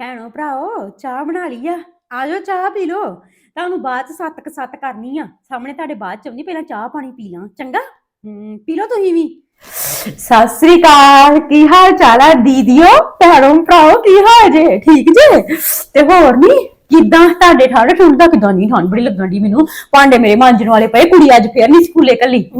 ਭੈਣੋ, ਭਰਾਓ, ਚਾਹ ਬਣਾ ਲਈ ਆ। ਆ ਚਾਹ ਪੀ ਲਓ। ਤੁਹਾਨੂੰ ਬਾਅਦ ਚ ਸੱਤ ਕ ਸੱਤ ਕਰਨੀ ਆ। ਸਾਹਮਣੇ ਤੁਹਾਡੇ ਬਾਅਦ ਚ ਆਉਂਦੀ, ਪਹਿਲਾਂ ਚਾਹ ਪਾਣੀ ਪੀ ਲਾਂ। ਚੰਗਾ? ਹੂੰ, ਪੀ ਲੋ ਤੁਸੀਂ ਵੀ। ਸਤਿ ਸ੍ਰੀ ਅਕਾਲ। ਕੀ ਹਾਲ ਚਾਲ ਆ ਦੀਦੀਓ? ਭੈਣੋ, ਭਰਾਓ, ਕੀ ਹਾਲ ਜੇ? ਠੀਕ ਜੇ? ਤੇ ਹੋਰ ਨਹੀਂ ਕਿੱਦਾਂ? ਤੁਹਾਡੇ ਠਾੜੇ ਦਾ ਕਿਦਾਂ ਨਹੀਂ ਠੰਡ ਬੜੀ ਲੱਗਣ ਦੀ ਮੈਨੂੰ। ਭਾਂਡੇ ਮੇਰੇ ਮਾਂਜਣ ਵਾਲੇ ਪਏ, ਕੁੜੀ ਅੱਜ ਫੇਰ ਨਹੀਂ ਸਕੂਲੇ ਕੱਲੀ।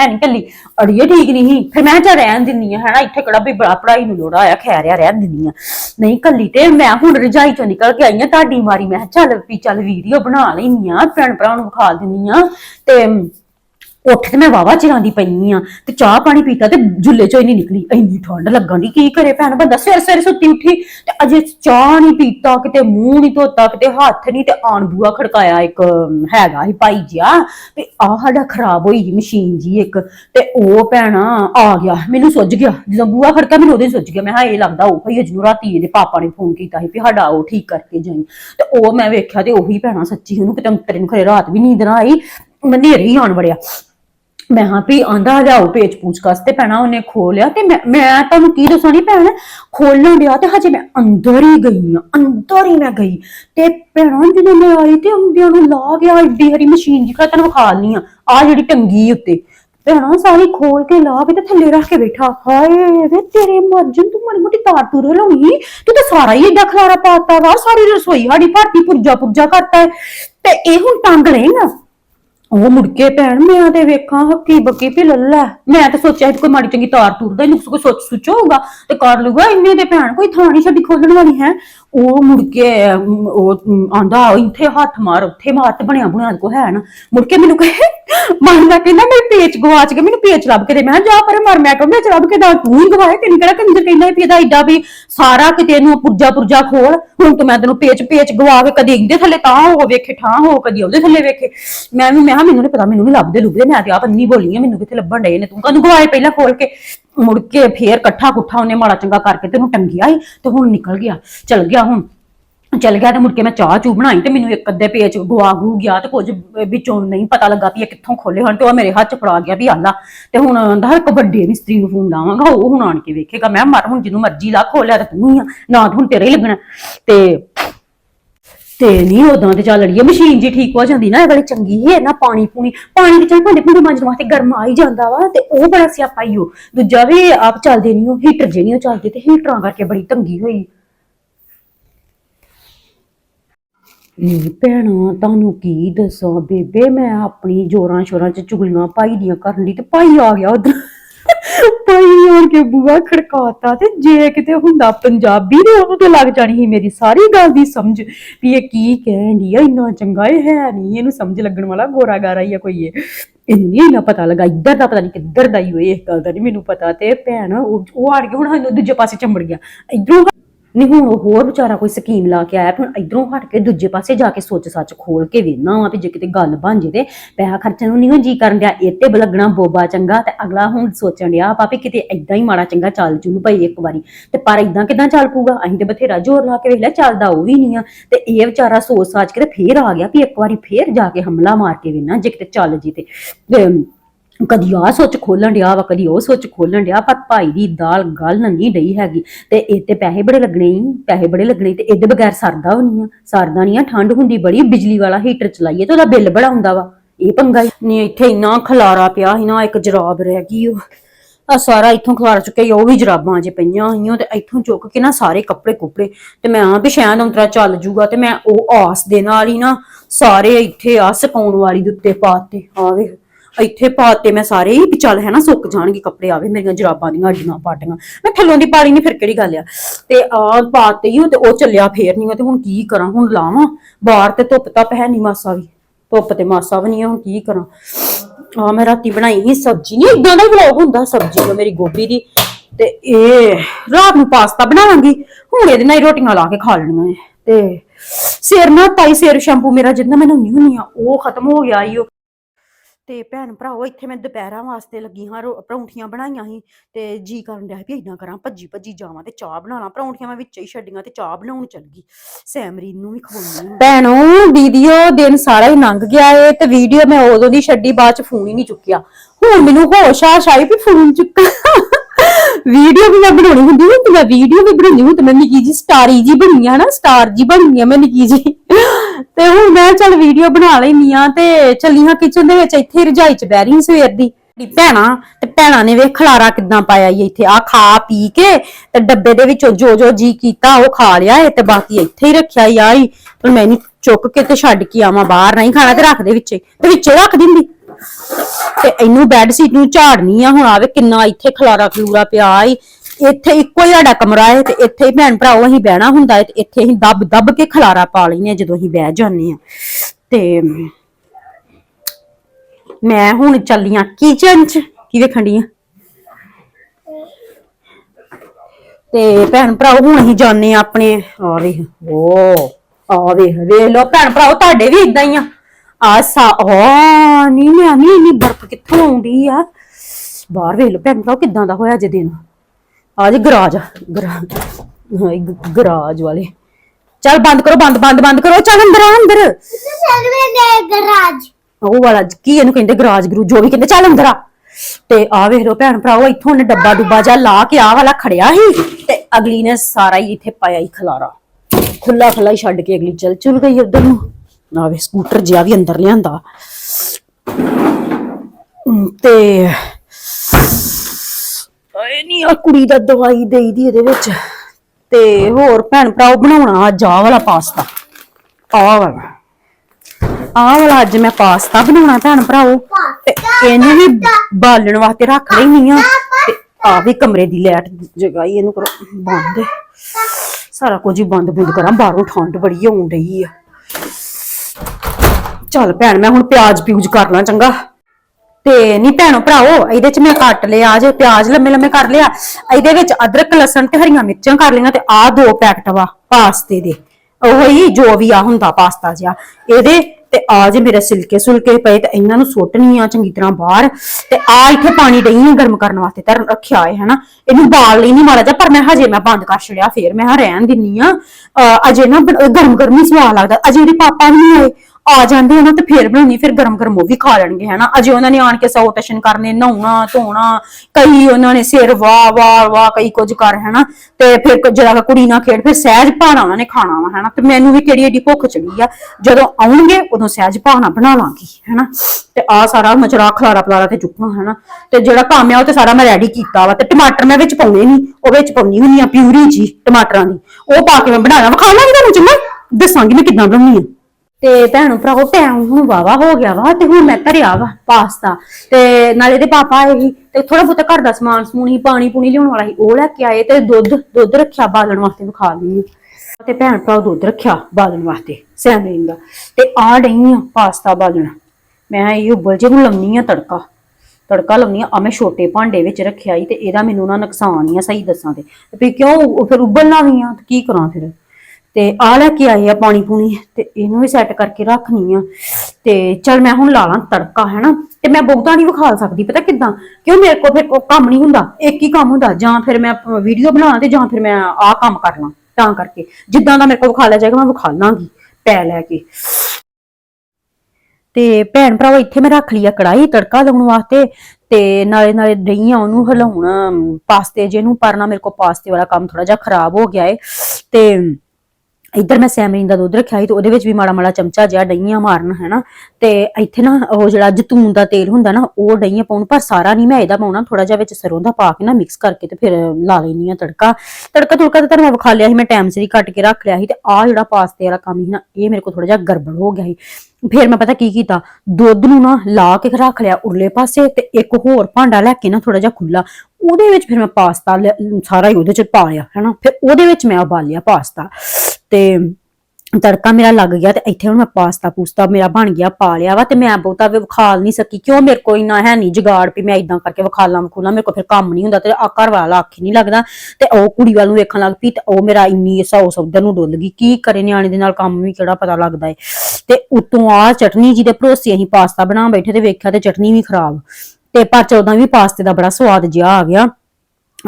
ਹੈ ਨਹੀਂ ਕੱਲੀ ਅੜੀਏ ਠੀਕ ਨਹੀਂ ਸੀ। ਫਿਰ ਮੈਂ ਚਾ ਰਹਿਣ ਦਿੰਨੀ ਆ, ਹੈਨਾ? ਇੱਥੇ ਕਿਹੜਾ ਵੀ ਬੜਾ ਪੜਾਈ ਨੂੰ ਲੋੜਾ ਆਇਆ ਆ ਰਹਿਣ ਦਿੰਨੀ ਆ। ਨਹੀਂ ਕੱਲੀ ਤੇ ਮੈਂ ਹੁਣ ਰਜਾਈ ਚੋਂ ਨਿਕਲ ਕੇ ਆਈ ਆ ਤੁਹਾਡੀ ਮਾਰੀ ਮੈਂ ਕਿਹਾ, ਚੱਲ ਵੀ, ਚੱਲ ਵੀਡੀਓ ਬਣਾ ਲੈਨੀ ਆ, ਭੈਣ ਭਰਾ ਨੂੰ ਵਿਖਾ ਦਿੰਨੀ ਆ। ਤੇ ਉੱਠ ਤੇ ਮੈਂ ਵਾਵਾ ਚਿਰਾਂ ਦੀ ਪਈ ਆ ਤੇ ਚਾਹ ਪਾਣੀ ਪੀਤਾ ਤੇ ਜੁੱਲੇ ਚੋਂ ਹੀ ਨਹੀਂ ਨਿਕਲੀ, ਇੰਨੀ ਠੰਡ ਲੱਗਣ ਦੀ ਕੀ ਕਰੇ ਭੈਣ ਬੰਦਾ? ਸਵੇਰ ਸਵੇਰ ਸੁੱਤੀ ਉੱਠੀ ਤੇ ਅਜੇ ਚਾਹ ਨਹੀਂ ਪੀਤਾ, ਕਿਤੇ ਮੂੰਹ ਨਹੀਂ ਧੋਤਾ, ਕਿਤੇ ਹੱਥ ਨਹੀਂ ਤੇ ਆਣ ਬੂਆ ਖੜਕਾਇਆ ਇੱਕ ਹੈਗਾ ਸੀ ਭਾਈ ਜਿਆ ਤੇ ਆਹ ਸਾਡਾ ਖਰਾਬ ਹੋਈ ਮਸ਼ੀਨ ਜੀ ਇੱਕ ਤੇ ਉਹ ਭੈਣਾ ਆ ਗਿਆ, ਮੈਨੂੰ ਸੁੱਜ ਗਿਆ, ਜਦੋਂ ਬੂਆ ਖੜਕਾ ਮੈਨੂੰ ਉਹਦੇ ਸੁੱਜ ਗਿਆ, ਮੈਂ ਹਾਂ ਇਹ ਲੱਗਦਾ ਉਹ ਹੀ ਜਿਹਨੂੰ ਰਾਤੀ ਇਹਦੇ ਪਾਪਾ ਨੇ ਫੋਨ ਕੀਤਾ ਸੀ ਵੀ ਸਾਡਾ ਉਹ ਠੀਕ ਕਰਕੇ ਜਾਈ ਤੇ ਉਹ ਮੈਂ ਵੇਖਿਆ ਤੇ ਉਹੀ ਭੈਣਾ ਸੱਚੀ ਉਹਨੂੰ ਕਿਤੇ ਅੰਤਰੇ ਨੂੰ ਖਰੇ ਰਾਤ ਵੀ ਨੀਂਦ ਨਾ ਆਈ ਮੰਨੇਰੇ ਹੀ ਆਣ ਵੜਿਆ। ਮੈਂ ਹਾਂ ਵੀ ਆਂਦਾ ਲਿਆਓ ਪੇਚ ਪੂਛ ਕਸ ਤੇ ਪੈਣਾ ਉਹਨੇ ਖੋਲਿਆ ਤੇ ਮੈਂ ਮੈਂ ਤੁਹਾਨੂੰ ਕੀ ਦੱਸਾਂ ਨਹੀਂ ਭੈਣ, ਖੋਲਣਾ ਡਿਆ ਤੇ ਹਜੇ ਮੈਂ ਅੰਦਰ ਹੀ ਗਈ ਆ ਅੰਦਰ ਹੀ ਮੈਂ ਗਈ ਤੇ ਭੈਣਾਂ ਜਦੋਂ ਮੈਂ ਆਈ ਤੇ ਅੰਦਿਆਂ ਨੂੰ ਲਾ ਗਿਆ, ਏਡੀ ਹਰੀ ਮਸ਼ੀਨ ਜਿਹਾ ਤੈਨੂੰ ਵਿਖਾ ਲਈ ਆ ਆ ਜਿਹੜੀ ਟੰਗੀ ਉੱਤੇ। ਭੈਣਾਂ ਸਾਰੀ ਖੋਲ ਕੇ ਲਾ ਕੇ ਤੇ ਥੱਲੇ ਰੱਖ ਕੇ ਬੈਠਾ, ਹਾਏ ਵੇ ਤੇਰੇ ਮਰਜਨ ਤੂੰ ਮਾੜੀ ਮੋਟੀ ਤਾਰ ਤੂਰ ਲਾਉਣੀ ਤੂੰ ਤਾਂ ਸਾਰਾ ਹੀ ਏਡਾ ਖਲਾਰਾ ਪਾਤਾ ਵਾ, ਸਾਰੀ ਰਸੋਈ ਸਾਡੀ ਭਾਰਤੀ ਪੁਰਜਾ ਪੁਰਜਾ ਕਰਤਾ ਹੈ। ਤੇ ਇਹ ਹੁਣ ਟੰਗ ਲਏਗਾ ਉਹ ਮੁੜ ਕੇ ਭੈਣ, ਮੈਂ ਤੇ ਵੇਖਾਂ ਹੱਕੀ ਬੱਕੀ ਵੀ ਲੱਲਾ ਮੈਂ ਤਾਂ ਸੋਚਿਆ ਸੀ ਕੋਈ ਮਾੜੀ ਚੰਗੀ ਤਾਰ ਤੂਰ ਇਹਨੂੰ ਕੋਈ ਸੋਚ ਸੁਚ ਹੋਊਗਾ ਤੇ ਕਰ ਲੂਗਾ ਇੰਨੇ ਤੇ ਭੈਣ, ਕੋਈ ਥਾਂ ਨਹੀਂ ਛੱਡੀ ਖੋਲਣ ਵਾਲੀ ਹੈ। ਉਹ ਮੁੜ ਕੇ ਅਮ, ਉਹ ਆਂਦਾ ਇੱਥੇ ਹੱਥ ਮਾਰ ਉੱਥੇ ਮਾਰ ਤੇ ਬਣਿਆ ਬੁਣਿਆ ਕੋ ਹੈ ਨਾ। ਮੁੜ ਕੇ ਮੈਨੂੰ ਕਹੇ ਮੰਨਦਾ ਕਹਿੰਦਾ ਮੈਂ ਪੇਚ ਗਵਾਚ ਗਿਆ ਮੈਨੂੰ ਪੇਚ ਲੱਭ ਕੇ ਦੇ। ਮੈਂ ਕਿਹਾ ਜਾ ਪਰ ਮਰ ਮੈਂ ਕਹਾਂ ਮੈਂ ਲੱਭ ਕੇ ਦਾ ਤੂੰ ਹੀ ਗਵਾਏ ਤੈਨੂੰ ਕਿਹੜਾ ਕੰਜਰ ਕਹਿੰਦਾ ਵੀ ਇਹਦਾ ਏਡਾ ਵੀ ਸਾਰਾ ਕਿਤੇ ਨੂੰ ਪੁਰਜਾ ਪੁਰਜਾ ਖੋਲ। ਹੁਣ ਤੇ ਮੈਂ ਤੈਨੂੰ ਪੇਚ ਪੇਚ ਗਵਾ ਕੇ ਕਦੀ ਇਹਦੇ ਥੱਲੇ ਤਾਂ ਹੋ ਵੇਖੇ ਠਾਂ ਹੋ ਕਦੀ ਉਹਦੇ ਥੱਲੇ ਵੇਖੇ। ਮੈਂ ਵੀ ਮੈਂ ਕਿਹਾ ਮੈਨੂੰ ਨਹੀਂ ਪਤਾ ਮੈਨੂੰ ਨਹੀਂ ਲੱਭਦੇ ਲੁਭਦੇ ਮੈਂ ਤੇ ਆਪ ਅੰਨੀ ਬੋਲੀ ਆ ਮੈਨੂੰ ਕਿੱਥੇ ਲੱਭਣ ਡਏ ਨੇ। ਤੂੰ ਕਦੋਂ ਗਵਾਏ ਪਹਿਲਾਂ ਖੋਲ ਕੇ? ਮੁੜ ਕੇ ਫੇਰ ਇਕੱਠਾ ਕੁੱਠਾ ਉਹਨੇ ਮਾੜਾ ਚੰਗਾ ਕਰਕੇ ਤੈਨੂੰ ਟੰਗਿਆ ਸੀ ਤੇ ਹੁਣ ਨਿਕਲ ਗਿਆ, ਚਲ ਗਿਆ ਹੁਣ। ਚਲ ਗਿਆ ਤੇ ਮੁੜ ਕੇ ਮੈਂ ਚਾਹ ਚੂ ਬਣਾਈ ਤੇ ਮੈਨੂੰ ਇੱਕ ਅੱਧੇ ਪੇਚ ਗਵਾ ਗੂ ਗਿਆ ਤੇ ਕੁਝ ਵਿੱਚੋਂ ਨਹੀਂ ਪਤਾ ਲੱਗਾ ਵੀ ਇਹ ਕਿੱਥੋਂ ਖੋਲੇ ਹਨ ਤੇ ਉਹ ਮੇਰੇ ਹੱਥ ਚ ਫੜਾ ਗਿਆ ਵੀ ਆਲਾ। ਤੇ ਹੁਣ ਆਂਦਾ ਇੱਕ ਵੱਡੇ ਮਿਸਤਰੀ ਨੂੰ ਫੋਨ ਲਾਵਾਂਗਾ, ਉਹ ਹੁਣ ਆਣ ਕੇ ਵੇਖੇਗਾ। ਮੈਂ ਮਰ ਹੁਣ ਜਿਹਨੂੰ ਮਰਜ਼ੀ ਲਾ, ਖੋਲਿਆ ਤੇ ਤੂੰ ਹੀ ਆ, ਨਾ ਤਾਂ ਹੁਣ ਤੇਰੇ ਹੀ ਲੱਗਣਾ। ਤੇ ਤੇ ਨਹੀਂ, ਉਦਾਂ ਤੇ ਚੱਲ ਰਹੀ ਮਸ਼ੀਨ ਜੀ ਠੀਕ ਹੋ ਜਾਂਦੀ ਨਾ, ਇਹ ਵਾਲੀ ਚੰਗੀ ਹੈ ਨਾ ਪਾਣੀ ਪੂਣੀ। ਪਾਣੀ ਦੇ ਚੱਲ ਭਾਂਡੇ ਭੁੰਡੇ ਮਾਂਜਣ ਵਾਸਤੇ ਗਰਮ ਆ ਹੀ ਜਾਂਦਾ ਵਾ, ਤੇ ਉਹ ਬੜਾ ਸਿਆਪਾ ਹੀ ਉਹ। ਦੂਜਾ ਵੀ ਆਪ ਚੱਲਦੇ ਨਹੀਂ ਉਹ, ਹੀਟਰ ਜੇ ਨਹੀਂ ਉਹ ਚੱਲਦੇ, ਤੇ ਹੀਟਰਾਂ ਕਰਕੇ ਬੜੀ ਤੰਗੀ ਹੋਈ। ਨਹੀਂ ਭੈਣਾ, ਤੁਹਾਨੂੰ ਕੀ ਦੱਸਾਂ, ਬੇਬੇ, ਮੈਂ ਆਪਣੀ ਜੋਰਾਂ ਸ਼ੋਰਾਂ ਚ ਚੁਗਲੀਆਂ ਪਾਈ ਦੀਆਂ ਕਰਨ ਲਈ, ਤੇ ਭਾਈ ਆ ਗਿਆ ਉਧਰ। ਭਾਈ ਆਣ ਕੇ ਬੂਆ ਖੜਕਾਤਾ ਤੇ ਜੇ ਕਿਤੇ ਹੁੰਦਾ ਪੰਜਾਬੀ ਤੇ ਉਹਨੂੰ ਤੇ ਲੱਗ ਜਾਣੀ ਸੀ ਮੇਰੀ ਸਾਰੀ ਗੱਲ ਦੀ ਸਮਝ, ਵੀ ਇਹ ਕੀ ਕਹਿਣ ਦੀ ਆ, ਇੰਨਾ ਚੰਗਾ ਇਹ ਹੈ ਨਹੀਂ, ਇਹਨੂੰ ਸਮਝ ਲੱਗਣ ਵਾਲਾ ਗੋਰਾ ਗਾਰਾ ਹੀ ਆ ਕੋਈ ਇਹ। ਇਹਨੂੰ ਨਹੀਂ ਇੰਨਾ ਪਤਾ ਲੱਗਾ, ਇੱਧਰ ਦਾ ਪਤਾ ਨਹੀਂ ਕਿੱਧਰ ਦਾ ਹੀ ਹੋਏ ਇਸ ਗੱਲ ਦਾ ਨਹੀਂ ਮੈਨੂੰ ਪਤਾ ਤੇ ਭੈਣ ਉਹ ਉਹ ਆੜ ਕੇ ਹੁਣ ਸਾਨੂੰ ਦੂਜੇ ਪਾਸੇ ਚੰਬੜ ਗਿਆ। ਇਧਰੋਂ ਨਹੀਂ ਹੁਣ ਉਹ ਹੋਰ ਵਿਚਾਰਾ ਕੋਈ ਸਕੀਮ ਲਾ ਕੇ ਆਇਆ ਹੁਣ ਇਧਰੋਂ ਹਟ ਕੇ ਦੂਜੇ ਪਾਸੇ ਜਾ ਕੇ ਸੋਚ ਸੱਚ ਖੋਲ ਕੇ ਵੇਖਣਾ ਵਾ ਵੀ ਜੇ ਕਿਤੇ ਗੱਲ ਬਣ ਜੇ ਤੇ ਪੈਸਾ ਖਰਚਣ ਨੂੰ ਨਹੀਂ ਜੀ ਕਰਨ ਡਿਆ, ਇਹ ਤੇ ਬਲਗਣਾ ਬੋਬਾ ਚੰਗਾ, ਤੇ ਅਗਲਾ ਹੁਣ ਸੋਚਣ ਡਿਆ ਪਾਪੇ ਕਿਤੇ ਐਦਾਂ ਹੀ ਮਾੜਾ ਚੰਗਾ ਚੱਲ ਜੂ ਭਾਈ ਇੱਕ ਵਾਰੀ। ਤੇ ਪਰ ਐਦਾਂ ਕਿਦਾਂ ਚੱਲ ਪੂਗਾ ਅਸੀਂ ਤੇ ਬਥੇਰਾ ਜ਼ੋਰ ਲਾ ਕੇ ਵੇਖ ਲਿਆ ਚੱਲਦਾ ਉਹ ਵੀ ਨਹੀਂ ਆ। ਤੇ ਇਹ ਵਿਚਾਰਾ ਸੋਚ ਸਾਚ ਕੇ ਤੇ ਫੇਰ ਆ ਗਿਆ ਵੀ ਇੱਕ ਵਾਰੀ ਫੇਰ ਜਾ ਕੇ ਹਮਲਾ ਮਾਰ ਕੇ ਵੇਖਣਾ, ਜੇ ਕਿਤੇ ਚੱਲ ਜੀ ਤੇ ਕਦੀ ਆ ਸੋਚ ਖੋਲਣ ਡਿਆ ਵਾ ਕਦੀ ਉਹ ਸੋਚ ਖੋਲਣ ਡਿਆ ਪਰ ਭਾਈ ਦੀ ਦਾਲ ਗੱਲ ਨਹੀਂ ਡਈ ਹੈਗੀ। ਤੇ ਇਹ ਤੇ ਪੈਸੇ ਬੜੇ ਲੱਗਣੇ ਈ ਪੈਸੇ ਬੜੇ ਲੱਗਣੇ ਤੇ ਇਹਦੇ ਬਗੈਰ ਸਰਦਾ ਵੀ ਨਹੀਂ ਆ। ਸਰਦਾ ਨਹੀਂ ਆ ਠੰਡ ਹੁੰਦੀ ਬੜੀ ਬਿਜਲੀ ਵਾਲਾ ਹੀਟਰ ਚਲਾਈਏ ਤੇ ਉਹਦਾ ਬਿੱਲ ਬੜਾ ਹੁੰਦਾ ਵਾ। ਇਹ ਪੰਗਾ ਨਹੀਂ ਇੱਥੇ ਇੰਨਾ ਖਲਾਰਾ ਪਿਆ ਸੀ ਨਾ ਇੱਕ ਜਰਾਬ ਰਹਿ ਗਈ ਉਹ। ਆ ਸਾਰਾ ਇੱਥੋਂ ਖਲਾਰ ਚੁੱਕਿਆ ਈ, ਉਹ ਵੀ ਜਰਾਬਾਂ 'ਚ ਪਈਆਂ ਹੋਈਆਂ ਤੇ ਇੱਥੋਂ ਚੁੱਕ ਕੇ ਨਾ ਸਾਰੇ ਕੱਪੜੇ ਕੁਪੜੇ ਤੇ ਮੈਂ ਆ ਵੀ ਸ਼ਾਇਦ ਅੰਤਰਾ ਚੱਲ ਜੂਗਾ ਤੇ ਮੈਂ ਉਹ ਆਸ ਦੇ ਨਾਲ ਹੀ ਨਾ ਸਾਰੇ ਇੱਥੇ ਆ ਸੁਕਾਉਣ ਵਾਲੀ ਦੇ ਉੱਤੇ ਪਾਤੇ। ਆ ਵੇਖ। ਇੱਥੇ ਪਾਤੇ ਮੈਂ ਸਾਰੇ ਹੀ ਵੀ ਚੱਲ ਹੈ ਨਾ, ਸੁੱਕ ਜਾਣਗੇ ਕੱਪੜੇ ਆਵੇ, ਮੇਰੀਆਂ ਜਰਾਬਾਂ ਦੀਆਂ ਅੱਡੀਆਂ ਪਾਟੀਆਂ। ਮੈਂ ਥੱਲੋਂ ਦੀ ਪਾਲੀ ਨਹੀਂ ਫਿਰ ਕਿਹੜੀ ਗੱਲ ਆ? ਤੇ ਆ ਪਾਤੇ ਹੀ ਤੇ ਉਹ ਚੱਲਿਆ ਫੇਰ ਨਹੀਂ ਤੇ ਹੁਣ ਕੀ ਕਰਾਂ? ਹੁਣ ਲਾਵਾਂ? ਬਾਹਰ ਤੇ ਧੁੱਪ ਤੱਪ ਹੈ ਨਹੀਂ ਮਾਸਾ ਵੀ। ਧੁੱਪ ਤੇ ਮਾਸਾ ਵੀ ਨਹੀਂ ਹੁਣ ਕੀ ਕਰਾਂ? ਆ ਮੈਂ ਰਾਤੀ ਬਣਾਈ ਸੀ ਸਬਜ਼ੀ ਨਹੀਂ ਇਦਾਂ ਦਾ ਹੀ ਵਲੌਗ ਹੁੰਦਾ ਸਬਜ਼ੀ ਦਾ, ਮੇਰੀ ਗੋਭੀ ਦੀ। ਤੇ ਇਹ, ਰਾਤ ਨੂੰ ਪਾਸਤਾ ਬਣਾਵਾਂਗੀ ਹੁਣ ਇਹਦੇ ਨਾਲ ਹੀ ਰੋਟੀਆਂ ਲਾ ਕੇ ਖਾ ਲੈਣੀਆਂ ਤੇ ਸਿਰ ਨਾ ਤਾਈ, ਸਿਰ ਸ਼ੈਂਪੂ ਮੇਰਾ ਜਿੰਨਾ ਮੈਂ ਨਹਾਉਂਦੀ ਹੁੰਦੀ ਆ ਉਹ ਖਤਮ ਹੋ ਗਿਆ ਈ ਓ ਤੇ ਭੈਣ ਭਰਾਓ, ਇੱਥੇ ਮੈਂ ਦੁਪਹਿਰਾਂ ਵਾਸਤੇ ਲੱਗੀ ਹਾਂ, ਰੋ- ਪਰੌਂਠੀਆਂ ਬਣਾਈਆਂ ਸੀ ਤੇ ਜੀ ਕਰਨ ਡਿਆ ਵੀ ਇਦਾਂ ਕਰਾਂ ਭੱਜੀ ਭੱਜੀ ਜਾਵਾਂ ਤੇ ਚਾਹ ਬਣਾ ਲਾਂ। ਪਰੌਂਠੀਆਂ ਮੈਂ ਵਿੱਚ ਹੀ ਛੱਡੀਆਂ ਤੇ ਚਾਹ ਬਣਾਉਣ ਚੱਲ ਗਈ। ਸੈਮਰੀਨ ਨੂੰ ਵੀ ਖਵਾਉਣੀ ਭੈਣੋ ਵੀਡੀਓ ਦਿਨ ਸਾਰਾ ਹੀ ਲੰਘ ਗਿਆ ਏ ਤੇ ਵੀਡੀਓ ਮੈਂ ਉਦੋਂ ਦੀ ਛੱਡੀ, ਬਾਅਦ ਚ ਫੋਨ ਹੀ ਨਹੀਂ ਚੁੱਕਿਆ। ਹੁਣ ਮੈਨੂੰ ਹੋਸ਼ ਆਸ਼ ਆਈ ਵੀ ਫੋਨ ਚੁੱਕਾ। ਵੀਡੀਓ ਵੀ ਮੈਂ ਬਣਾਉਣੀ ਹੁੰਦੀ ਹੁਣ ਤੇ ਮੈਂ ਵੀਡੀਓ ਵੀ ਬਣਾਉਣੀ ਹੁਣ ਤੇ ਮੈਂ ਨਿੱਕੀ ਜੀ ਸਟਾਰੀ ਜੀ ਬਣੀ ਆ ਨਾ, ਸਟਾਰ ਜੀ ਬਣੀ ਆ ਮੈਂ ਨਿੱਕੀ ਜੀ ਤੇ ਹੁਣ ਮੈਂ ਚੱਲ ਵੀਡੀਓ ਬਣਾ ਲੈਣੀ ਆ ਤੇ ਚੱਲੀ ਹਾਂ ਕਿਚਨ ਦੇ ਵਿੱਚ ਇੱਥੇ ਰਜਾਈ ਚ ਬਹਿ ਰਹੀ ਸਵੇਰ ਦੀ। ਮੇਰੀ ਭੈਣਾਂ ਤੇ ਭੈਣਾਂ ਨੇ ਵੇਖ ਖਲਾਰਾ ਕਿਦਾਂ ਪਾਇਆ ਈ ਇੱਥੇ। ਆ ਖਾ ਪੀ ਕੇ ਤੇ ਡੱਬੇ ਦੇ ਵਿੱਚੋਂ ਜੋ ਜੋ ਜੀ ਕੀਤਾ ਉਹ ਖਾ ਲਿਆ ਏ ਤੇ ਬਾਕੀ ਇੱਥੇ ਹੀ ਰੱਖਿਆ ਈ ਆਈ ਪਰ ਮੈਂ ਚੁੱਕ ਕੇ ਤੇ ਛੱਡ ਕੇ ਆਵਾਂ ਬਾਹਰ, ਨਹੀਂ ਖਾਣਾ ਤੇ ਰੱਖ ਦੇ ਵਿੱਚੇ। ਤੇ ਵਿੱਚੇ ਰੱਖ ਦਿੰਦੀ। ਤੇ ਇਹਨੂੰ ਬੈੱਡ ਸ਼ੀਟ ਨੂੰ ਝਾੜਨੀ ਆ। ਹੁਣ ਆਵੇ ਕਿੰਨਾ ਇੱਥੇ ਖਲਾਰਾ ਖਲੂਰਾ ਪਿਆ ਈ। ਇੱਥੇ ਇੱਕੋ ਹੀ ਸਾਡਾ ਕਮਰਾ ਹੈ ਤੇ ਇੱਥੇ ਹੀ ਭੈਣ ਭਰਾਓ ਅਸੀਂ ਬਹਿਣਾ ਹੁੰਦਾ ਹੈ ਤੇ ਇੱਥੇ ਅਸੀਂ ਦੱਬ ਦੱਬ ਕੇ ਖਲਾਰਾ ਪਾ ਲੈਨੇ ਜਦੋਂ ਅਸੀਂ ਬਹਿ ਜਾਂਦੇ ਆ। ਤੇ ਮੈਂ ਹੁਣ ਚੱਲੀ ਆ ਕਿਚਨ ਚ। ਕੀ ਵੇਖਣ ਡਈ ਆ? ਤੇ ਭੈਣ ਭਰਾਓ ਹੁਣ ਅਸੀਂ ਜਾਣੇ ਆ ਆਪਣੇ ਆ ਵੇਖ। ਓ। ਆ ਵੇਖ ਵੇਖ ਲੋ ਭੈਣ ਭਰਾਓ ਤੁਹਾਡੇ ਵੀ ਇਦਾਂ ਹੀ ਆ। ਆ ਸਾ ਨਹੀਂ ਮੈਂ ਨਹੀਂ ਇੰਨੀ ਬਰਫ਼ ਕਿੱਥੋਂ ਆਉਂਦੀ ਆ? ਬਾਹਰ ਵੇਖ ਲੋ ਭੈਣ ਭਰਾਓ ਕਿਦਾਂ ਦਾ ਹੋਇਆ ਜੇ ਦਿਨ। ਆ ਜੇ ਗਰਾਜ ਗਰਾਜ ਹਾਏ ਗਰਾਜ ਵਾਲੇ। ਚੱਲ ਬੰਦ ਕਰੋ, ਬੰਦ ਬੰਦ ਬੰਦ ਕਰੋ। ਚੱਲ ਅੰਦਰ ਆ, ਅੰਦਰ। ਸਰਵੇ ਦੇ ਗਰਾਜ ਉਹ ਵਾਲਾ ਕੀ ਇਹਨੂੰ ਕਹਿੰਦੇ, ਗਰਾਜ ਗਰੂ ਜੋ ਵੀ ਕਹਿੰਦੇ, ਚੱਲ ਅੰਦਰ ਆ। ਤੇ ਆ ਵੇਖ ਲੋ ਭੈਣ ਭਰਾਓ, ਇੱਥੋਂ ਨੇ ਡੱਬਾ ਡੁੱਬਾ ਜਾ ਲਾ ਕੇ ਆ ਵਾਲਾ ਖੜਿਆ ਸੀ ਤੇ ਅਗਲੀ ਨੇ ਸਾਰਾ ਹੀ ਇੱਥੇ ਪਾਇਆ ਹੀ ਖਲਾਰਾ। ਖੁੱਲਾ ਖੁੱਲਾ ਹੀ ਛੱਡ ਕੇ ਅਗਲੀ ਚਲ ਚੁਲ ਗਈ ਉਧਰ ਨੂੰ। ਆ ਵੇ ਸਕੂਟਰ ਜਿਆ ਵੀ ਅੰਦਰ ਲਿਆਂਦਾ। ਤੇ ਆਏ ਨਹੀਂ ਆ ਕੁੜੀ ਦਾ ਦਵਾਈ ਦੇਈ ਦੀ ਇਹਦੇ ਵਿੱਚ। ਤੇ ਹੋਰ ਭੈਣ ਭਰਾਓ ਬਣਾਉਣਾ ਅੱਜ ਆਹ ਵਾਲਾ ਪਾਸਤਾ। ਆਹ ਵਾਲਾ। ਆਹ ਵਾਲਾ ਅੱਜ ਮੈਂ ਪਾਸਤਾ ਬਣਾਉਣਾ ਭੈਣ ਭਰਾਓ ਤੇ ਇਹਨੂੰ ਵੀ ਬਾਲਣ ਵਾਸਤੇ ਰੱਖ ਲੈਣੀ ਆ। ਤੇ ਆ ਵੀ ਕਮਰੇ ਦੀ ਲਾਈਟ ਜਗਾਈ ਇਹਨੂੰ ਕਰੋ। ਬੰਦ। ਸਾਰਾ ਕੁਝ ਹੀ ਬੰਦ ਬੰਦ ਕਰਾਂ। ਬਾਹਰੋਂ ਠੰਡ ਬੜੀ ਆਉਣ ਡਈ ਆ। ਚੱਲ ਭੈਣ, ਮੈਂ ਹੁਣ ਪਿਆਜ਼ ਪਿਊਜ਼ ਕਰ ਲਾਂ ਚੰਗਾ। ਤੇ ਨਹੀਂ ਭੈਣੋ ਭਰਾਓ, ਇਹਦੇ ਚ ਮੈਂ ਕੱਟ ਲਿਆ, ਜੇ ਪਿਆਜ਼ ਲੰਮੇ ਲੰਮੇ ਕਰ ਲਿਆ, ਇਹਦੇ ਵਿੱਚ ਅਦਰਕ, ਲਸਣ ਤੇ ਹਰੀਆਂ ਮਿਰਚਾਂ ਕਰ ਲਈਆਂ ਤੇ ਆਹ ਦੋ ਪੈਕਟ ਵਾ, ਪਾਸਤੇ ਦੇ। ਉਹ ਹੀ ਜੋ ਵੀ ਆ ਹੁੰਦਾ ਪਾਸਤਾ ਜਿਹਾ। ਇਹਦੇ ਤੇ ਆ ਜੇ ਮੇਰੇ ਸਿਲਕੇ ਸੁਲਕੇ ਪਏ ਤੇ ਇਹਨਾਂ ਨੂੰ ਸੁੱਟਣੀ ਆ ਚੰਗੀ ਤਰ੍ਹਾਂ ਬਾਹਰ। ਤੇ ਆ ਇੱਥੇ ਪਾਣੀ ਡਈ ਆ ਗਰਮ ਕਰਨ ਵਾਸਤੇ ਧਰ ਰੱਖਿਆ ਹੈ ਹਨਾ? ਇਹਨੂੰ ਬਾਲ ਲਈ ਨਹੀਂ ਮਾੜਾ ਜਿਹਾ, ਪਰ ਮੈਂ ਹਜੇ ਮੈਂ ਬੰਦ ਕਰ ਛੜਿਆ ਫੇਰ ਮੈਂ ਹਾਂ ਰਹਿਣ ਦਿੰਨੀ ਆ। ਅਜੇ ਨਾ ਗਰਮ ਗਰਮ ਹੀ ਸਵਾਦ ਲੱਗਦਾ। ਅਜੇ ਇਹਦੇ ਪਾਪਾ ਵੀ ਨਹੀਂ ਆਏ। ਆ ਜਾਂਦੇ ਉਹਨਾਂ ਤੇ ਫੇਰ ਬਣਾਉਣੀ ਫਿਰ ਗਰਮ ਗਰਮ ਉਹ ਵੀ ਖਾ ਲੈਣਗੇ, ਹਨਾ? ਅਜੇ ਉਹਨਾਂ ਨੇ ਆਣ ਕੇ ਸੌ ਟਸ਼ਨ ਕਰਨੇ, ਨਹਾਉਣਾ, ਧੋਣਾ, ਕਈ ਉਹਨਾਂ ਨੇ ਸਿਰ ਵਾਹ ਵਾਹ ਵਾਹ ਕਈ ਕੁਝ ਕਰ, ਹਨਾ? ਤੇ ਫਿਰ ਕ- ਕੁੜੀ ਨਾਲ ਖੇਡ, ਫਿਰ ਸਹਿਜ ਭਾਣਾ ਉਹਨਾਂ ਨੇ ਖਾਣਾ ਵਾ, ਹਨਾ? ਤੇ ਮੈਨੂੰ ਵੀ ਕਿਹੜੀ ਏਡੀ ਭੁੱਖ ਚੜੀ ਆ। ਜਦੋਂ ਆਉਣਗੇ, ਉਦੋਂ ਸਹਿਜ ਭਾਣਾ ਬਣਾ ਲਾਂਗੀ ਹਨਾ? ਤੇ ਆ ਸਾਰਾ ਮਚਰਾ ਖਲਾਰਾ ਪਲਾਰਾ ਤੇ ਚੁੱਕਣਾ ਹਨਾ? ਤੇ ਜਿਹੜਾ ਕੰਮ ਆ ਉਹ ਤੇ ਸਾਰਾ ਮੈਂ ਰੈਡੀ ਕੀਤਾ ਵਾ, ਤੇ ਟਮਾਟਰ ਮੈਂ ਵਿੱਚ ਪਾਉਣੇ ਨਹੀਂ ਉਹ ਵਿੱਚ ਪਾਉਣੀ ਹੁੰਦੀ ਆ ਪਿਊਰੀ ਜੀ ਟਮਾਟਰਾਂ ਦੀ। ਉਹ ਪਾ ਕੇ ਮੈਂ ਬਣਾਣਾ ਵਿਖਾ ਲਾਂਗੀ ਤੁਹਾਨੂੰ ਚੰਗਾ? ਦੱਸਾਂਗੀ ਮੈਂ ਕਿੱਦਾਂ ਬਣਾਉਣੀ ਆ। ਤੇ ਭੈਣੋ ਭਰਾਵੋ ਟਾਈਮ ਹੁਣ ਵਾਵਾ ਹੋ ਗਿਆ ਵਾ, ਤੇ ਹੁਣ ਮੈਂ ਧਰਿਆ ਵਾ ਪਾਸਤਾ। ਤੇ ਨਾਲੇ ਦੇ ਪਾਪਾ ਆਏ ਸੀ, ਤੇ ਥੋੜਾ ਬਹੁਤਾ ਘਰ ਦਾ ਸਮਾਨ ਸਮੂਨ ਹੀ ਪਾਣੀ ਪੂਣੀ ਲਿਆਉਣ ਵਾਲਾ ਸੀ, ਉਹ ਲੈ ਕੇ ਆਏ ਤੇ ਦੁੱਧ ਦੁੱਧ ਰੱਖਿਆ ਬਾਲਣ ਵਾਸਤੇ ਵਿਖਾ ਲਈ ਤੇ ਭੈਣ ਭਰਾ ਦੁੱਧ ਰੱਖਿਆ ਬਾਲਣ ਵਾਸਤੇ। ਸੈਮਰਿੰਗ ਦਾ ਤੇ ਆ ਡਈ ਆ ਪਾਸਤਾ ਬਾਲਣ। ਮੈਂ ਇਹ ਉਬਲ ਜੇ ਨੂੰ ਲੰਮੀ ਆ ਤੜਕਾ। ਤੜਕਾ ਲਾਉਣੀ ਆ। ਆਹ ਮੈਂ ਛੋਟੇ ਭਾਂਡੇ ਵਿੱਚ ਰੱਖਿਆ ਈ ਤੇ ਇਹਦਾ ਮੈਨੂੰ ਨਾ ਨੁਕਸਾਨ ਹੀ ਆ, ਸਹੀ ਦੱਸਾਂ ਤੇ। ਵੀ ਕਿਉਂ ਫਿਰ ਉਬਲਣਾ ਵੀ ਆ? ਤੇ ਕੀ ਕਰਾਂ ਫਿਰ? ਤੇ ਆ ਲੈ ਕੇ ਆਏ ਆ ਪਾਣੀ ਪੂਣੀ। ਤੇ ਇਹਨੂੰ ਵੀ ਸੈੱਟ ਕਰਕੇ ਰੱਖਣੀ ਆ। ਤੇ ਚਲ ਮੈਂ ਹੁਣ ਲਾ ਲਾਂ ਤੜਕਾ, ਹੈਨਾ? ਤੇ ਮੈਂ ਬਹੁਤਾ ਨਹੀਂ ਵਿਖਾ ਸਕਦੀ, ਪਤਾ ਕਿਦਾਂ? ਕਿਉਂ ਮੇਰੇ ਕੋਲ ਫਿਰ ਉਹ ਕੰਮ ਨਹੀਂ ਹੁੰਦਾ? ਇੱਕ ਹੀ ਕੰਮ ਹੁੰਦਾ। ਜਾਂ ਫਿਰ ਮੈਂ ਵੀਡੀਓ ਬਣਾਉਣਾ ਤੇ ਜਾਂ ਫਿਰ ਮੈਂ ਆਹ ਕੰਮ ਕਰਨਾ ਤਾਂ ਕਰਕੇ। ਜਿੱਦਾਂ ਦਾ ਮੇਰੇ ਕੋਲ ਵਿਖਾ ਲਿਆ ਜਾਏਗਾ, ਮੈਂ ਵਿਖਾ ਲਾਂਗੀ ਪੈ ਲੈ ਕੇ। ਤੇ ਭੈਣ ਭਰਾਵਾ, ਇੱਥੇ ਮੈਂ ਰੱਖ ਲਈ ਆ ਕੜਾਈ ਤੜਕਾ ਲਾਉਣ ਵਾਸਤੇ ਤੇ ਨਾਲੇ ਨਾਲੇ ਦਹੀਂਆਂ ਉਹਨੂੰ ਹਿਲਾਉਣਾ, ਪਾਸਤੇ ਜਿਹਨੂੰ ਨੂੰ ਪਰਨਾ, ਮੇਰੇ ਕੋਲ ਪਾਸਤੇ ਵਾਲਾ ਕੰਮ ਥੋੜਾ ਜਿਹਾ ਖਰਾਬ ਹੋ ਗਿਆ ਏ। ਤੇ ਇੱਧਰ ਮੈਂ ਸੈਮਰੀਨ ਦਾ ਦੁੱਧ ਰੱਖਿਆ ਸੀ ਤੇ ਉਹਦੇ ਵਿੱਚ ਵੀ ਮਾੜਾ ਮਾੜਾ ਚਮਚਾ ਜਿਹਾ ਡਈਆਂ ਮਾਰਨ, ਹੈਨਾ? ਤੇ ਇੱਥੇ ਨਾ ਉਹ ਜਿਹੜਾ ਜਤੂਨ ਦਾ ਤੇਲ ਹੁੰਦਾ ਨਾ, ਉਹ ਡਈਆਂ ਪਾਉਣ, ਪਰ ਸਾਰਾ ਨਹੀਂ ਮੈਂ ਇਹਦਾ ਪਾਉਣਾ ਥੋੜਾ ਜਿਹਾ ਵਿੱਚ ਸਰੋਂ ਦਾ ਪਾ ਕੇ ਨਾ ਮਿਕਸ ਕਰਕੇ ਤੇ ਫਿਰ ਲਾ ਲੈਣੀ ਆ ਤੜਕਾ। ਤੜਕਾ ਤੁੜਕਾ ਤੇ ਮੈਂ ਵਿਖਾ ਲਿਆ ਸੀ, ਮੈਂ ਟਾਈਮ ਸਿਰ ਹੀ ਕੱਟ ਕੇ ਰੱਖ ਲਿਆ ਸੀ ਤੇ ਆਹ ਜਿਹੜਾ ਪਾਸਤੇ ਵਾਲਾ ਕੰਮ ਸੀ ਨਾ, ਇਹ ਮੇਰੇ ਕੋਲ ਥੋੜਾ ਜਿਹਾ ਗੜਬੜ ਹੋ ਗਿਆ ਸੀ। ਫਿਰ ਮੈਂ ਪਤਾ ਕੀ ਕੀਤਾ, ਦੁੱਧ ਨੂੰ ਨਾ ਲਾ ਕੇ ਰੱਖ ਲਿਆ ਉਰਲੇ ਪਾਸੇ ਤੇ ਇੱਕ ਹੋਰ ਭਾਂਡਾ ਲੈ ਕੇ ਨਾ ਥੋੜਾ ਜਿਹਾ ਖੁੱਲਾ ਉਹਦੇ ਵਿੱਚ ਫਿਰ ਮੈਂ ਪਾਸਤਾ ਲਿਆ- ਸਾਰਾ ਹੀ ਉਹਦੇ ਚ ਪਾ ਲਿਆ, ਹੈਨਾ? ਫਿਰ ਉਹਦੇ ਵਿੱਚ ਮੈਂ ਉਬਾਲਿਆ ਪਾਸਤਾ। ਤੇ ਤੜਕਾ ਮੇਰਾ ਲੱਗ ਗਿਆ ਤੇ ਇੱਥੇ ਹੁਣ ਮੈਂ ਪਾਸਤਾ ਪੂਸਤਾ ਮੇਰਾ ਬਣ ਗਿਆ, ਪਾ ਲਿਆ ਵਾ ਤੇ ਮੈਂ ਬਹੁਤਾ ਵੀ ਵਿਖਾਲ ਨਹੀਂ ਸਕੀ। ਕਿਉਂ ਮੇਰੇ ਕੋਲ ਇੰਨਾ ਹੈ ਨਹੀਂ ਜਗਾੜ ਵੀ ਮੈਂ ਇਦਾਂ ਕਰਕੇ ਵਿਖਾਲਾਂ ਵਿਖੂਲਾਂ, ਮੇਰੇ ਕੋਲ ਫਿਰ ਕੰਮ ਨਹੀਂ ਹੁੰਦਾ ਤੇ ਆ ਘਰ ਵਾਲਾ ਆਖੀ ਨਹੀਂ ਲੱਗਦਾ। ਤੇ ਉਹ ਕੁੜੀ ਵੱਲ ਨੂੰ ਵੇਖਣ ਲੱਗ ਪਈ ਤੇ ਉਹ ਮੇਰਾ ਇੰਨੀ ਸੌਸ ਉਧਰ ਨੂੰ ਡੁੱਲ ਗਈ। ਕੀ ਕਰੇ ਨਿਆਣੇ ਦੇ ਨਾਲ ਕੰਮ ਵੀ ਕਿਹੜਾ ਪਤਾ ਲੱਗਦਾ ਏ। ਤੇ ਉਤੋਂ ਆ ਚਟਨੀ ਜਿਹਦੇ ਭਰੋਸੇ ਅਸੀਂ ਪਾਸਤਾ ਬਣਾ ਬੈਠੇ ਤੇ ਵੇਖਿਆ ਤੇ ਚਟਨੀ ਵੀ ਖਰਾਬ। ਤੇ ਪਰ ਚੌਦਾਂ ਵੀ ਪਾਸਤੇ ਦਾ ਬੜਾ ਸਵਾਦ ਜਿਹਾ ਆ ਗਿਆ।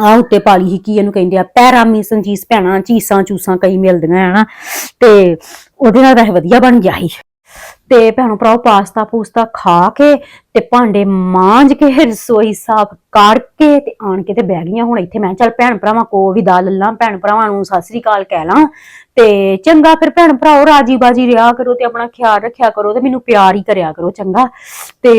ਆ ਉੱਤੇ ਪਾਲੀ ਹੀ ਕੀ ਇਹਨੂੰ ਕਹਿੰਦੇ ਆ ਪੈਰਾਮੀਸਨ ਚੀਜ਼ ਭੈਣਾ, ਚੀਸਾਂ ਚੂਸਾਂ ਕਈ ਮਿਲਦੀਆਂ ਹਨਾ ਤੇ ਉਹਦੇ ਨਾਲ ਵੈਸੇ ਵਧੀਆ ਬਣ ਗਿਆ ਸੀ। ਤੇ ਭੈਣੋ ਭਰਾਓ, ਪਾਸਤਾ ਪੂਸਤਾ ਖਾ ਕੇ ਤੇ ਭਾਂਡੇ ਮਾਂਜ ਕੇ ਰਸੋਈ ਸਾਫ਼ ਕਰਕੇ ਤੇ ਆਣ ਕੇ ਤੇ ਬਹਿ ਗਈਆਂ। ਹੁਣ ਇੱਥੇ ਮੈਂ ਚੱਲ ਭੈਣ ਭਰਾਵਾਂ ਕੋ ਵੀ ਦਾ ਲੱਲਾਂ, ਭੈਣ ਭਰਾਵਾਂ ਨੂੰ ਸਤਿ ਸ੍ਰੀ ਅਕਾਲ ਕਹਿ ਲਾਂ। ਤੇ ਚੰਗਾ ਫਿਰ ਭੈਣ ਭਰਾਓ, ਰਾਜੀ ਬਾਜੀ ਰਿਹਾ ਕਰੋ ਤੇ ਆਪਣਾ ਖਿਆਲ ਰੱਖਿਆ ਕਰੋ ਤੇ ਮੈਨੂੰ ਪਿਆਰ ਹੀ ਕਰਿਆ ਕਰੋ ਚੰਗਾ। ਤੇ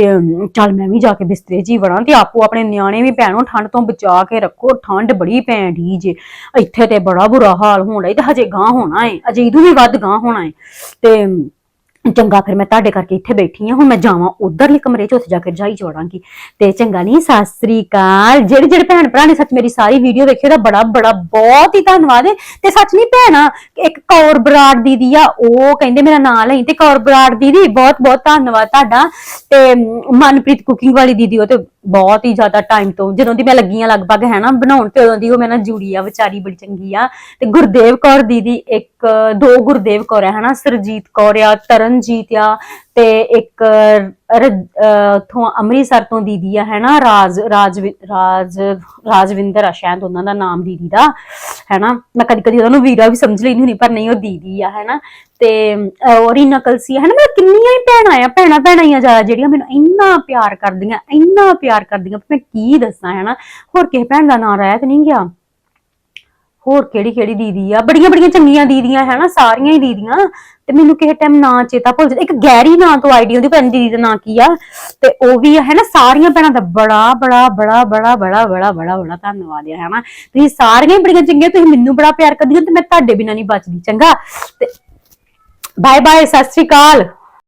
ਚੱਲ ਮੈਂ ਵੀ ਜਾ ਕੇ ਬਿਸਤਰੇ 'ਚ ਹੀ ਵੜਾਂ ਤੇ ਆਪੋ ਆਪਣੇ ਨਿਆਣੇ ਵੀ ਭੈਣੋ ਠੰਡ ਤੋਂ ਬਚਾ ਕੇ ਰੱਖੋ, ਠੰਡ ਬੜੀ ਪੈਣ ਢੀ ਜੇ। ਇੱਥੇ ਤੇ ਬੜਾ ਬੁਰਾ ਹਾਲ ਹੋਣ ਡਿਆ ਤੇ ਹਜੇ ਗਾਂ ਹੋਣਾ ਏ, ਅਜੇ ਇਦੋਂ ਵੀ ਵੱਧ ਗਾਂ ਹੋਣਾ ਏ। ਤੇ ਚੰਗਾ, ਫਿਰ ਮੈਂ ਤੁਹਾਡੇ ਕਰਕੇ ਇੱਥੇ ਬੈਠੀ ਆ ਹੁਣ ਮੈਂ ਜਾਵਾਂ ਉਧਰਲੇ ਕਮਰੇ 'ਚ, ਉੱਥੇ ਜਾ ਕੇ ਜਾਈ ਚੋੜਾਂਗੀ ਤੇ ਚੰਗਾ ਨਹੀਂ ਸਤਿ ਸ੍ਰੀ ਅਕਾਲ। ਜਿਹੜੇ ਜਿਹੜੇ ਭੈਣ ਭਰਾ ਨੇ ਸੱਚ ਮੇਰੀ ਸਾਰੀ ਵੀਡੀਓ ਦੇਖੀ ਉਹਦਾ ਬੜਾ ਬੜਾ ਬਹੁਤ ਹੀ ਧੰਨਵਾਦ ਹੈ ਤੇ ਸੱਚ ਨਹੀਂ ਭੈਣਾ, ਇੱਕ ਕੌਰ ਬਰਾੜ ਦੀਦੀ ਆ, ਉਹ ਕਹਿੰਦੇ ਮੇਰਾ ਨਾਂ ਲਈ ਤੇ ਕੌਰ ਬਰਾੜ ਦੀਦੀ, ਬਹੁਤ ਬਹੁਤ ਧੰਨਵਾਦ ਤੁਹਾਡਾ। ਤੇ ਮਨਪ੍ਰੀਤ ਕੁਕਿੰਗ ਵਾਲੀ ਦੀਦੀ, ਉਹ ਤੇ ਬਹੁਤ ਹੀ ਜ਼ਿਆਦਾ ਟਾਈਮ ਤੋਂ, ਜਦੋਂ ਦੀ ਮੈਂ ਲੱਗੀ ਆ ਲਗਭਗ, ਹੈ ਨਾ, ਬਣਾਉਣ ਤੇ ਉਦੋਂ ਦੀ ਉਹ ਮੇਰੇ ਨਾਲ ਜੁੜੀ ਆ, ਵਿਚਾਰੀ ਬੜੀ ਚੰਗੀ ਆ। ਤੇ ਗੁਰਦੇਵ ਕੌਰ ਦੀਦੀ, ਇੱਕ, ਦੋ ਗੁਰਦੇਵ ਕੌਰ ਹੈ ਹਨਾ ਸਰਜੀਤ ਕੌਰ ਆ, ਤਰਨ ਤਰਨਜੀਤ ਆ ਤੇ ਇੱਕ ਉਥੋਂ ਅੰਮ੍ਰਿਤਸਰ ਤੋਂ ਦੀਦੀ ਆ ਹੈ ਰਾਜ ਰਾਜ ਰਾਜ ਰਾਜਵਿੰਦਰ ਆ ਸ਼ਾਇਦ ਉਹਨਾਂ ਦਾ ਨਾਮ ਦੀਦੀ ਦਾ ਹੈ ਮੈਂ ਕਦੀ ਕਦੀ ਉਹਨਾਂ ਨੂੰ ਵੀਰਾ ਵੀ ਸਮਝ ਲੈਂਦੀ ਹੁੰਦੀ ਪਰ ਨਹੀਂ ਉਹ ਦੀਦੀ ਆ ਹੈ ਤੇ ਅਹ, ਔਰ ਹੀ ਨਕਲ ਸੀ ਹੈ ਮੈਂ ਕਿੰਨੀਆਂ ਹੀ ਭੈਣਾਂ ਆ ਭੈਣਾਂ ਭੈਣਾਂ ਹੀ ਆ ਜ਼ਿਆਦਾ ਜਿਹੜੀਆਂ ਮੈਨੂੰ ਇੰਨਾ ਪਿਆਰ ਕਰਦੀਆਂ ਇੰਨਾ ਪਿਆਰ ਕਰਦੀਆਂ ਮੈਂ ਕੀ ਦੱਸਾਂ ਹੈ ਹੋਰ ਕਿਸੇ ਭੈਣ ਦਾ ਨਾਂ ਰਹਿ ਤੇ ਨਹੀਂ ਗਿਆ? ਹੋਰ ਕਿਹੜੀ ਕਿਹੜੀ ਦੀਦੀ ਆ? ਬੜੀਆਂ ਬੜੀਆਂ ਚੰਗੀਆਂ ਦੀਦੀਆਂ ਹੈ ਨਾ ਸਾਰੀਆਂ ਹੀ ਦੀਦੀਆਂ। ਤੇ ਮੈਨੂੰ ਕਿਸੇ ਟਾਈਮ ਨਾਂ ਚੇਤਾ ਭੁੱਲ ਜਾਂਦਾ। ਇੱਕ ਗੈਰੀ ਨਾਂ ਤੋਂ ਆਈਡੀ ਉਹਦੀ ਭੈਣ ਦੀਦੀ ਦਾ ਨਾਂ ਕੀ ਆ? ਤੇ ਉਹ ਵੀ ਆ ਹੈ ਨਾ ਸਾਰੀਆਂ ਭੈਣਾਂ ਦਾ ਬੜਾ ਬੜਾ ਬੜਾ ਬੜਾ ਬੜਾ ਬੜਾ ਬੜਾ ਬੜਾ ਧੰਨਵਾਦ ਆ ਹੈ ਨਾ ਤੁਸੀਂ ਸਾਰੀਆਂ ਹੀ ਬੜੀਆਂ ਚੰਗੀਆਂ, ਤੁਸੀਂ ਮੈਨੂੰ ਬੜਾ ਪਿਆਰ ਕਰਦੀਆਂ ਤੇ ਮੈਂ ਤੁਹਾਡੇ ਬਿਨਾਂ ਨਹੀਂ ਬਚਦੀ, ਚੰਗਾ? ਤੇ ਬਾਏ ਬਾਏ ਸਤਿ ਸ੍ਰੀ ਅਕਾਲ।